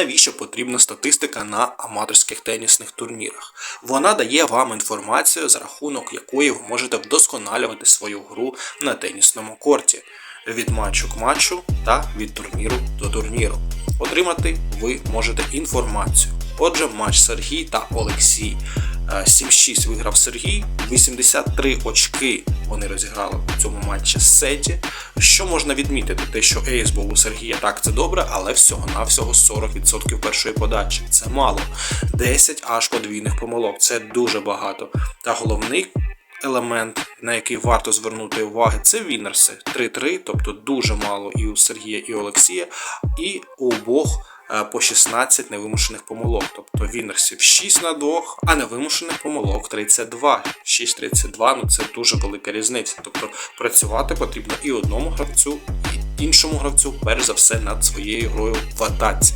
навіщо потрібна статистика на аматорських тенісних турнірах. Вона дає вам інформацію, за рахунок якої ви можете вдосконалювати свою гру на тенісному корті від матчу к матчу та від турніру до турніру. Отримати ви можете інформацію. Отже, матч Сергій та Олексій. Е, 7-6 виграв Сергій, 83 очки вони розіграли у цьому матчі сеті. Що можна відмітити? Те, що ейс був у Сергія, так це добре, але всього-навсього 40% першої подачі. Це мало. 10 аж подвійних помилок. Це дуже багато. Та головний елемент, на який варто звернути увагу, це вінерси. 3-3, тобто дуже мало і у Сергія, і у Олексія, і у обох по 16 невимушених помилок. Тобто вінерсів 6 на 2, а невимушених помилок 32. 6-32, ну це дуже велика різниця. Тобто працювати потрібно і одному гравцю, і іншому гравцю, перш за все, над своєю грою в атаці.